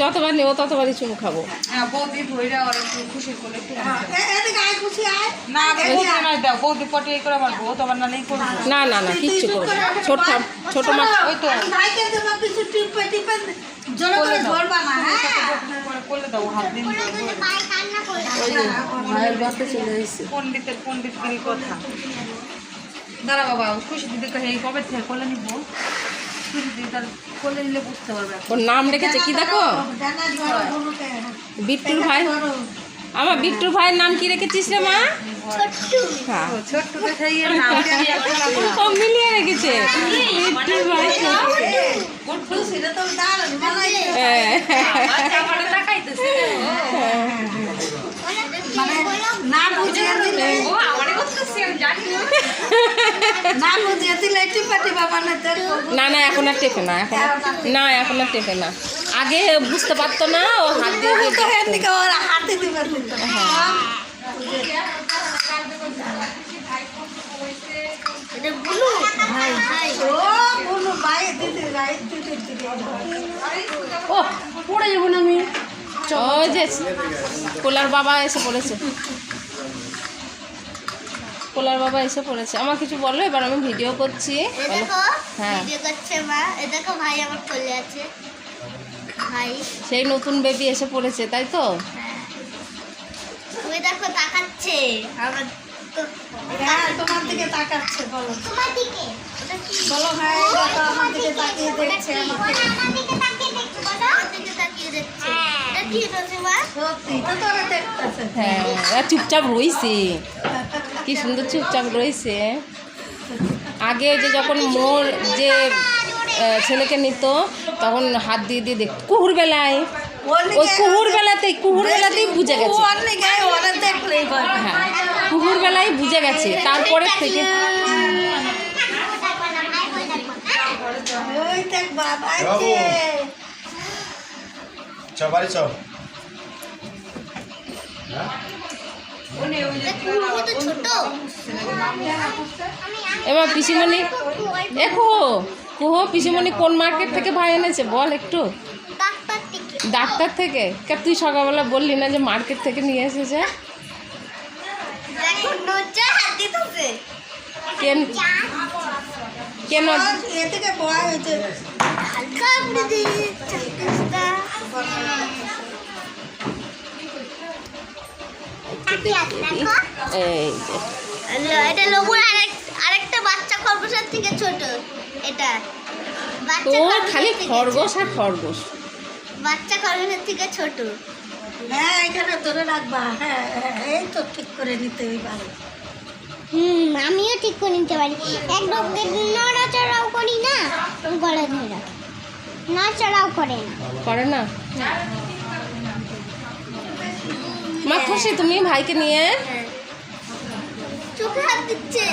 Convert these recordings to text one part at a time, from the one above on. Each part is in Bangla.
যতবার নেব ততবারই চুমু খাব। হ্যাঁ বৌদি ধইরা ওর একটু খুশি করলে হ্যাঁ, খুশি আয়। না না না না না না কিচ্ছু করব ছোট ছোট মা ওই তো। হ্যাঁ? করে করলে দাও হাত দিন। ভাইয়ের বাসে চলে এসেছে। পণ্ডিতের পণ্ডিতগিরি কথা দাঁড়া বাবা খুশি দিদি কে এই কবে থেকে করলে নিব? খুশি দিদি তার করলে নিলে বুঝতে পারবে ওর নাম রেখেছে কি দেখো? বিট্টুর ভাই। আমার বিট্টুর ভাইয়ের নাম কি রেখেছিস রে মা? হ্যাঁ। ও মিলিয়ে রেখেছে। বিট্টুর ভাই। বানাই হ্যাঁ। মানে না দিলে না না না এখন আর টেপে না এখন না এখন আর টেপে না। আগে বুঝতে পারতো না ও হাত দিয়ে ও পড়ে যাব না আমি। যে কোলার বাবা এসে পড়েছে। কোলার বাবা এসে পড়েছে। আমার কিছু বলো এবার আমি ভিডিও করছি। হ্যাঁ। ভিডিও করছে মা। এ দেখো ভাই আমার কোলে আছে। ভাই। সেই নতুন বেবি এসে পড়েছে তাই তো? দেখো তাকাচ্ছে। আমার হ্যাঁ তোমার দিকে তাকাচ্ছে বলো। তোমার দিকে? বলো ভাই দেখো আমার দিকে তাকিয়ে দেখছে আমাকে। আমার দিকে তাকিয়ে দেখছে বলো। আমার দিকে তাকিয়ে দেখছে। এটা কি হচ্ছে মা? সত্যি তো তোরা দেখতেছে। হ্যাঁ চুপচাপ রয়েছে কি সুন্দর চুপচাপ রয়েছে। আগে যে যখন মোর যে ছেলেকে নিত তখন হাত দিয়ে দিয়ে দেখ কুহুর বেলায়। ওই কুহুর বেলাতেই কুহুর বেলাতেই বুঝে গেছে। হ্যাঁ। কুহুর বেলায় বুঝে গেছে। তারপরে থেকে ওই দেখ বাবা এবার পিসিমণি দেখো কুহো পিসিমণি কোন মার্কেট থেকে ভাই এনেছে? বল একটু। ডাক্তার থেকে? কে তুই সকালবেলা বললি না যে মার্কেট থেকে নিয়ে এসেছে? কেন? কেন? করে এই যে। এটা লোবুর আরেকটা বাচ্চা খরগোশের থেকে ছোট। এটা বাচ্চা খালি খরগোশ আর খরগোশ। বাচ্চা খরগোশের থেকে ছোট। হ্যাঁ এখানে ধরে রাখবা। হ্যাঁ হ্যাঁ, এই তো ঠিক করে নিতে পারে হুম আমিও ঠিক করে নিতে পারি। একদম নড়াচড়াও করি না গলা ধরে রাখি। নড়াচড়াও করে না। করে না? মা খুশি তুমি ভাইকে নিয়ে? চোখে হাত দিচ্ছে।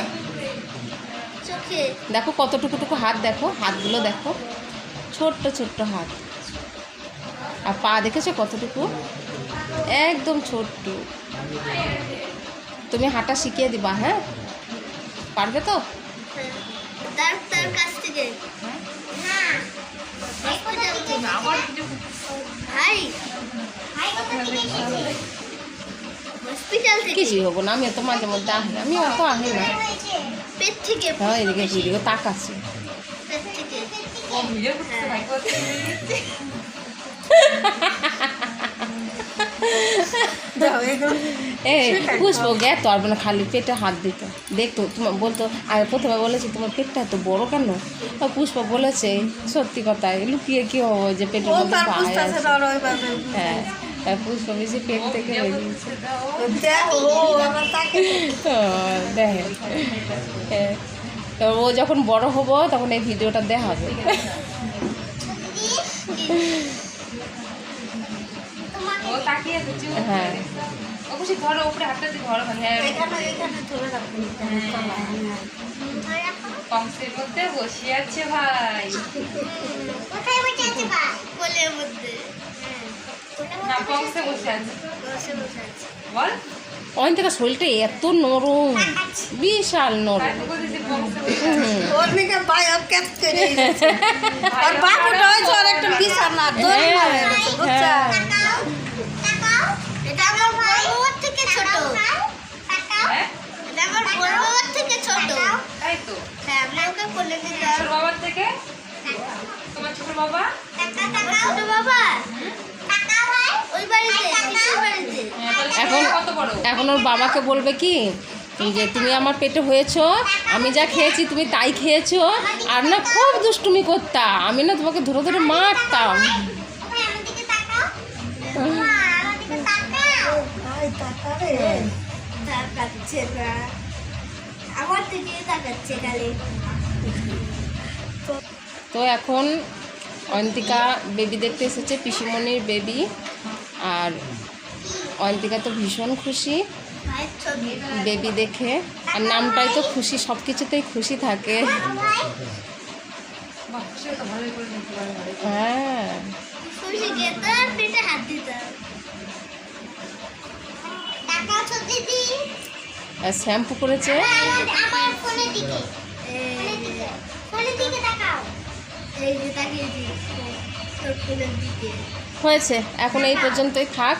চোখে। দেখো কতটুকু টুকু হাত দেখো হাতগুলো দেখো। ছোট্ট ছোট্ট হাত। আর পা দেখেছ কতটুকু? একদম ছোট্ট। তুমি হাঁটা শিখিয়ে দিবা হ্যাঁ? পারবে তো? তার তার কাছ থেকে না হসপিটাল থেকে ভাই ভাই কোথা থেকে এসেছে হসপিটাল থেকে কিছুই হব না? আমি তো মাঝে মধ্যে আহি আমি অত আহি না। পেট থেকে হ্যাঁ এদিকে এদিকে তাকাচ্ছি পেট থেকে। ও ভিডিও এগুলো পুষ্প জ্ঞাত পারবে না খালি পেটে হাত দিত। দেখতো তোমার বলতো আর প্রথমে বলেছে তোমার পেটটা এত বড় কেন? পুষ্প বলেছে সত্যি কথা লুকিয়ে কি হব যে পেটের আছে। হ্যাঁ। পুষ্প বেশি পেট থেকে বেরিয়েছে দেখ দেখে। হ্যাঁ। তো ও যখন বড় হব তখন এই ভিডিওটা দেখাবে। ও তাকিয়ে আছে চুপ। হ্যাঁ। ও খুশি ধরো উপরে হাতটা একটা বিছানা দড়ি মারা গেছে, বুঝছ? হ্যাঁ। থেকে হ্যাঁ? ছোট। বাবার থেকে? তোমার ছোট বাবা? ছোট বাবা? এখন এখন ওর বাবাকে বলবে কি? যে তুমি আমার পেটে হয়েছো আমি যা খেয়েছি তুমি তাই খেয়েছো আর না খুব দুষ্টুমি করতা। আমি না তোমাকে ধরে ধরে মারতাম। তো এখন অন্তিকা বেবি দেখতে এসেছে পিসিমণির বেবি। আর অয়ন্তিকা তো ভীষণ খুশি। বেবি দেখে। আর নামটাই তো খুশি সব কিছুতেই খুশি থাকে। হ্যাঁ। শ্যাম্পু করেছে? হয়েছে এখন এই পর্যন্তই থাক।